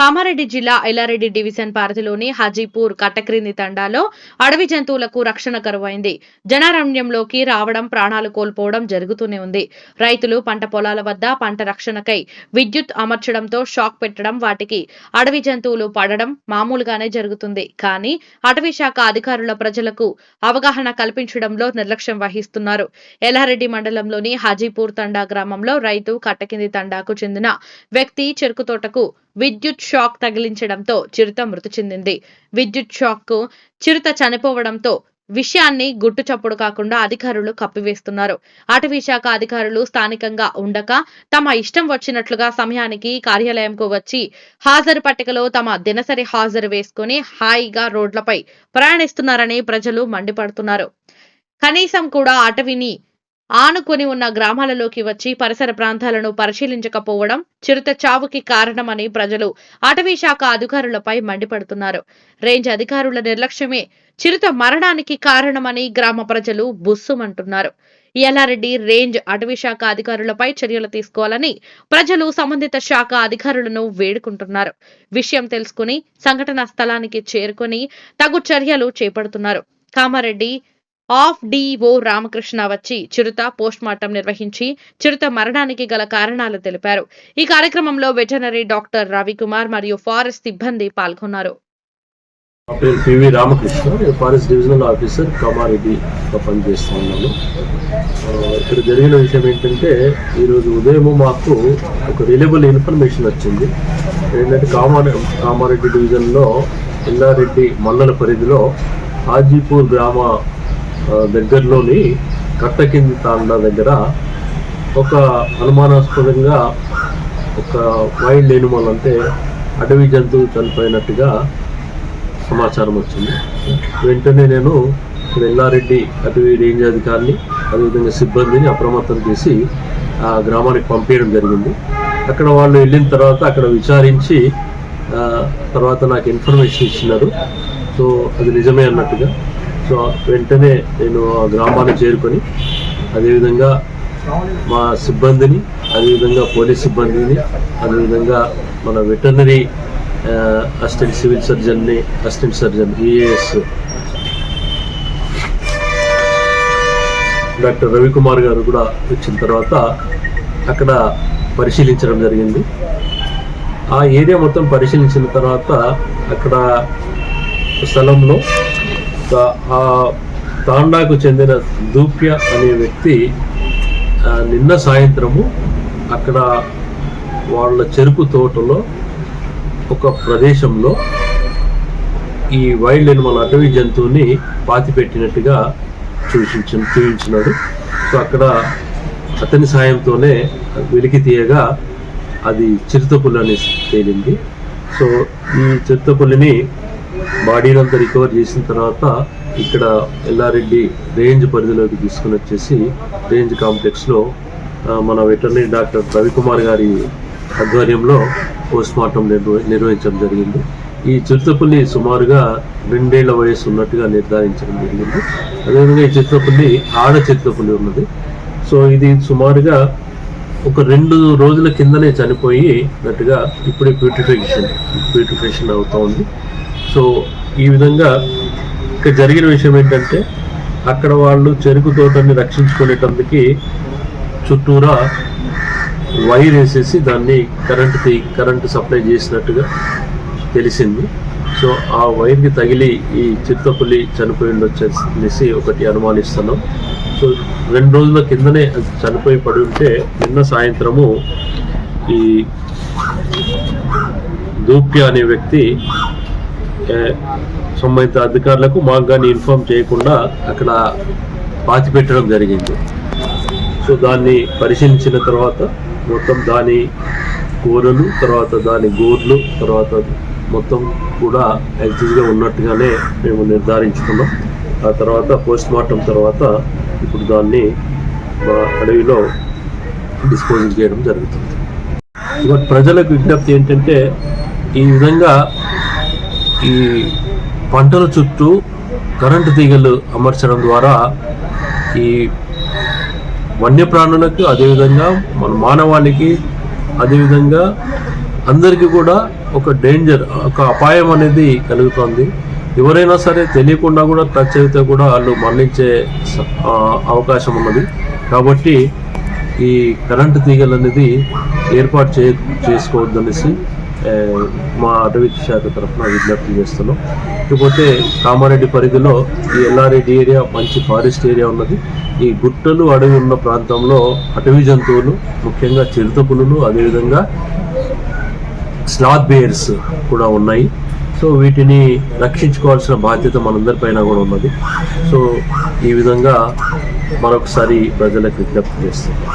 కామారెడ్డి జిల్లా ఎల్లారెడ్డి డివిజన్ పరిధిలోని హాజీపూర్ కట్టక్రింది తండాలో అడవి జంతువులకు రక్షణ కరువైంది. జనారణ్యంలోకి రావడం ప్రాణాలు కోల్పోవడం జరుగుతూనే ఉంది. రైతులు పంట పొలాల వద్ద పంట రక్షణకై విద్యుత్ అమర్చడంతో షాక్ పెట్టడం వాటికి అడవి జంతువులు పడడం మామూలుగానే జరుగుతుంది. కానీ అటవీ శాఖ అధికారుల ప్రజలకు అవగాహన కల్పించడంలో నిర్లక్ష్యం వహిస్తున్నారు. ఎల్లారెడ్డి మండలంలోని హాజీపూర్ తండా గ్రామంలో రైతు కట్టకింది తండాకు చెందిన వ్యక్తి చెరుకు తోటకు విద్యుత్ షాక్ తగిలించడంతో చిరుత మృతి చెందింది. విద్యుత్ షాక్కు చిరుత చనిపోవడంతో విషయాన్ని గుట్టు చప్పుడు కాకుండా అధికారులు కప్పివేస్తున్నారు. అటవీ శాఖ అధికారులు స్థానికంగా ఉండక తమ ఇష్టం వచ్చినట్లుగా సమయానికి కార్యాలయంకు వచ్చి హాజరు పట్టికలో తమ దినసరి హాజరు వేసుకుని హాయిగా రోడ్లపై ప్రయాణిస్తున్నారని ప్రజలు మండిపడుతున్నారు. కనీసం కూడా అటవీని ఆనుకొని ఉన్న గ్రామాలలోకి వచ్చి పరిసర ప్రాంతాలను పరిశీలించకపోవడం చిరుత చావుకి కారణమని ప్రజలు అటవీ శాఖ అధికారులపై మండిపడుతున్నారు. రేంజ్ అధికారుల నిర్లక్ష్యమే చిరుత మరణానికి కారణమని గ్రామ ప్రజలు బుస్సుమంటున్నారు. ఎల్లారెడ్డి రేంజ్ అటవీ శాఖ అధికారులపై చర్యలు తీసుకోవాలని ప్రజలు సంబంధిత శాఖ అధికారులను వేడుకుంటున్నారు. విషయం తెలుసుకుని సంఘటనా స్థలానికి చేరుకొని తగు చర్యలు చేపడుతున్నారు. కామారెడ్డి ఆఫ్ డిఓ రామకృష్ణ వచ్చి చిరుత పోస్ట్ మార్టం నిర్వహించి చిరుత మరణానికి గల కారణాలు తెలిపారు. ఈ కార్యక్రమంలో వెటనరీ డాక్టర్ రవికుమార్ మరియు ఫారెస్ట్ సిబ్బంది పాల్గొన్నారు. పేరు పివి రామకృష్ణ. నేను ఫారెస్ట్ డివిజనల్ ఆఫీసర్ కామారెడ్డిలో పనిచేస్తూ ఉన్నాను. ఇక్కడ జరిగిన విషయం ఏంటంటే ఈరోజు ఉదయం మాకు ఒక రిలయబుల్ ఇన్ఫర్మేషన్ వచ్చింది. ఏంటంటే కామారె కామారెడ్డి డివిజన్లో ఎల్లారెడ్డి మండల పరిధిలో హాజీపూర్ గ్రామ దగ్గరలోని కట్టకింది తాండా దగ్గర ఒక అనుమానాస్పదంగా ఒక వైల్డ్ ఎనిమల్ అంటే అడవి జంతువు చనిపోయినట్టుగా సమాచారం వచ్చింది. వెంటనే నేను ఇక్కడ అటవీ రేంజ్ అధికారిని అదేవిధంగా సిబ్బందిని అప్రమత్తం చేసి ఆ గ్రామానికి పంపించడం జరిగింది. అక్కడ వాళ్ళు వెళ్ళిన తర్వాత అక్కడ విచారించి తర్వాత నాకు ఇన్ఫర్మేషన్ ఇచ్చినారు. సో అది నిజమే అన్నట్టుగా సో వెంటనే నేను ఆ గ్రామాన్ని చేరుకొని అదేవిధంగా మా సిబ్బందిని అదేవిధంగా పోలీస్ సిబ్బందిని అదేవిధంగా మన veterinary assistant civil సర్జన్ని assistant surgeon EAS doctor Ravikumar గారు కూడా వచ్చిన తర్వాత అక్కడ పరిశీలించడం జరిగింది. ఆ ఏరియా మొత్తం పరిశీలించిన తర్వాత అక్కడ స్థలంలో ఆ తాండాకు చెందిన దూప్య అనే వ్యక్తి నిన్న సాయంత్రము అక్కడ వాళ్ళ చెరుకు తోటలో ఒక ప్రదేశంలో ఈ వైల్డ్ ఎనిమల్ అటవీ జంతువుని పాతిపెట్టినట్టుగా చూపించ చూపించినాడు. సో అక్కడ అతని సాయంతోనే వెలికి తీయగా అది చిరుతపుల్లి అనేసి తేలింది. సో ఈ చిరుతపుల్లిని బాడీలంతా రికవర్ చేసిన తర్వాత ఇక్కడ ఎల్లారెడ్డి రేంజ్ పరిధిలోకి తీసుకుని వచ్చేసి రేంజ్ కాంప్లెక్స్లో మన వెటర్నరీ డాక్టర్ రవికుమార్ గారి ఆధ్వర్యంలో పోస్ట్ మార్టం నిర్వ- నిర్వహించడం జరిగింది. ఈ చిరుతపుల్లి సుమారుగా రెండేళ్ళ వయసు ఉన్నట్టుగా నిర్ధారించడం జరిగింది. అదేవిధంగా ఈ చిరుతపుల్లి ఆడ చిరుతపుల్లి ఉన్నది. సో ఇది సుమారుగా ఒక రెండు రోజుల కిందనే చనిపోయినట్టుగా ఇప్పుడే ప్యూటిఫికేషన్ బ్యూటిఫికేషన్ అవుతూ ఉంది. సో ఈ విధంగా ఇక్కడ జరిగిన విషయం ఏంటంటే అక్కడ వాళ్ళు చెరుకు తోటని రక్షించుకునేటందుకు చుట్టూరా వైర్ వేసేసి దాన్ని కరెంట్ తీ కరెంటు సప్లై చేసినట్టుగా తెలిసింది. సో ఆ వైర్కి తగిలి ఈ చిత్తపుల్లి చనిపోయి ఉండొచ్చేసి ఒకటి అనుమానిస్తున్నాం. సో రెండు రోజుల కిందనే అది చనిపోయి పడి ఉంటే నిన్న సాయంత్రము ఈ దూప్య అనే వ్యక్తి సంబంధిత అధికారులకు మాకు కానీ ఇన్ఫామ్ చేయకుండా అక్కడ పాతిపెట్టడం జరిగింది. సో దాన్ని పరిశీలించిన తర్వాత మొత్తం దాని కూరలు తర్వాత దాని గోర్లు తర్వాత మొత్తం కూడా యాక్టివ్గా ఉన్నట్టుగానే మేము నిర్ధారించుకున్నాం. ఆ తర్వాత పోస్ట్ మార్టం తర్వాత ఇప్పుడు దాన్ని మా అడవిలో డిస్పోజల్ చేయడం జరుగుతుంది. బట్ ప్రజలకు విజ్ఞప్తి ఏంటంటే ఈ విధంగా ఈ పంటల చుట్టూ కరెంటు తీగలు అమర్చడం ద్వారా ఈ వన్యప్రాణులకు అదేవిధంగా మన మానవాళికి అదేవిధంగా అందరికీ కూడా ఒక డేంజర్ ఒక అపాయం అనేది కలుగుతుంది. ఎవరైనా సరే తెలియకుండా కూడా టచ్ అయితే కూడా వాళ్ళు మరణించే అవకాశం ఉన్నది. కాబట్టి ఈ కరెంటు తీగలు అనేది ఏర్పాటు చే చేసుకోవద్దనేసి మా అటవీ శాఖ తరఫున విజ్ఞప్తి చేస్తున్నాం. ఇకపోతే కామారెడ్డి పరిధిలో ఈ ఎల్లారెడ్డి ఏరియా మంచి ఫారెస్ట్ ఏరియా ఉన్నది. ఈ గుట్టలు అడవి ఉన్న ప్రాంతంలో అటవీ జంతువులు ముఖ్యంగా చిరుతపులు అదేవిధంగా స్లాత్ బేర్స్ కూడా ఉన్నాయి. సో వీటిని రక్షించుకోవాల్సిన బాధ్యత మనందరిపైన కూడా ఉన్నది. సో ఈ విధంగా మరొకసారి ప్రజలకు విజ్ఞప్తి చేస్తున్నాం.